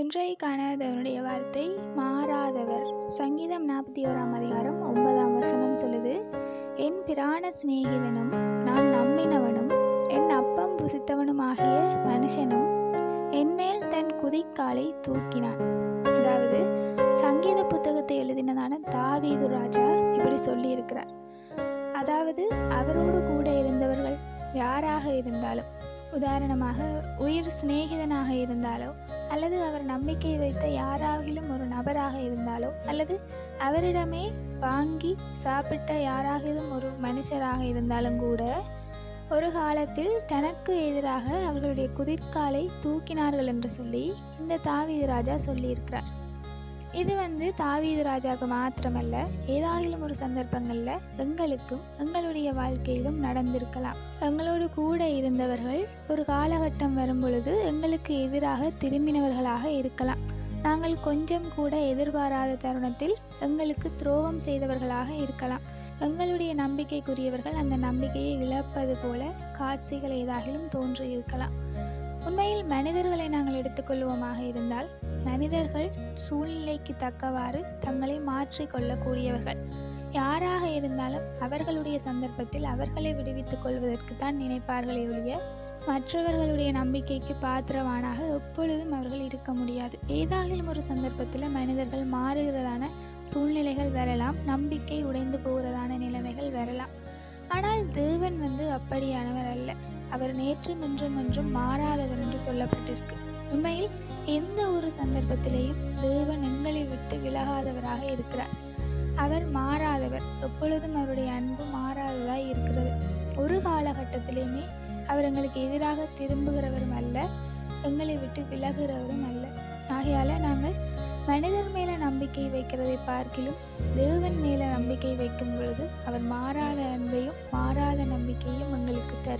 இன்றைக்கான தேவனுடைய வார்த்தை மாறாதவர். சங்கீதம் நாற்பத்தி ஓராம் அதிகாரம் ஒன்பதாம் வசனம் சொல்லுது என் பிராண சிநேகிதனும் நான் நம்பினவனும் என் அப்பம் புசித்தவனுமாகிய மனுஷனும் என்மேல் தன் குதிக்காலை தூக்கினான். அதாவது சங்கீத புத்தகத்தை எழுதினதான தாவீது ராஜா இப்படி சொல்லியிருக்கிறார். அதாவது அவரோடு கூட இருந்தவர்கள் யாராக இருந்தாலும் உதாரணமாக உயிர் சிநேகிதனாக இருந்தாலோ அல்லது அவர் நம்பிக்கை வைத்த யாராகிலும் ஒரு நபராக இருந்தாலோ அல்லது அவரிடமே வாங்கி சாப்பிட்ட யாராகிலும் ஒரு மனுஷராக இருந்தாலும் கூட ஒரு காலத்தில் தனக்கு எதிராக அவர்களுடைய குதிர்காலை தூக்கினார்கள் என்று சொல்லி இந்த தாவீது ராஜா சொல்லியிருக்கிறார். இது வந்து தாவீது ராஜாவுக்கு மாத்திரமல்ல ஏதாகிலும் ஒரு சந்தர்ப்பங்களில் எங்களுக்கும் எங்களுடைய வாழ்க்கையிலும் நடந்திருக்கலாம். எங்களோடு கூட இருந்தவர்கள் ஒரு காலகட்டம் வரும் பொழுது எங்களுக்கு எதிராக திரும்பினவர்களாக இருக்கலாம். நாங்கள் கொஞ்சம் கூட எதிர்பாராத தருணத்தில் எங்களுக்கு துரோகம் செய்தவர்களாக இருக்கலாம். எங்களுடைய நம்பிக்கைக்குரியவர்கள் அந்த நம்பிக்கையை இழப்பது போல காட்சிகள் ஏதாகிலும் தோன்றி இருக்கலாம் உண்மையில் மனிதர்களை நாங்கள் எடுத்துக்கொள்வோமாக இருந்தால் மனிதர்கள் சூழ்நிலைக்கு தக்கவாறு தங்களை மாற்றிக்கொள்ளக்கூடியவர்கள் யாராக இருந்தாலும் அவர்களுடைய சந்தர்ப்பத்தில் அவர்களை விடுவித்துக் கொள்வதற்கு தான் நினைப்பார்களே ஒழிய மற்றவர்களுடைய நம்பிக்கைக்கு பாத்திரவானாக எப்பொழுதும் அவர்கள் இருக்க முடியாது. ஏதாகிலும் ஒரு சந்தர்ப்பத்தில் மனிதர்கள் மாறுகிறதான சூழ்நிலைகள் வரலாம் நம்பிக்கை உடைந்து போகிறதான நிலைமைகள் வரலாம். ஆனால் தேவன் வந்து அப்படியானவர் அல்ல அவர் நேற்று இன்றும் என்றும் மாறாதவர் என்று சொல்லப்பட்டிருக்கு. உண்மையில் எந்த ஒரு சந்தர்ப்பத்திலேயும் தேவன் எங்களை விட்டு விலகாதவராக இருக்கிறார். அவர் மாறாதவர். எப்பொழுதும் அவருடைய அன்பு மாறாததாய் இருக்கிறது. ஒரு காலகட்டத்திலையுமே அவர் எங்களுக்கு எதிராக திரும்புகிறவரும் அல்ல எங்களை விட்டு விலகுகிறவரும் அல்ல. ஆகையால நாங்கள் மனிதர் மேல நம்பிக்கை வைக்கிறதை பார்க்கிலும் தேவன் மேல நம்பிக்கை வைக்கும் பொழுது அவர் மாறாத அன்பையும் மாறாத நம்பிக்கையும் எங்களுக்கு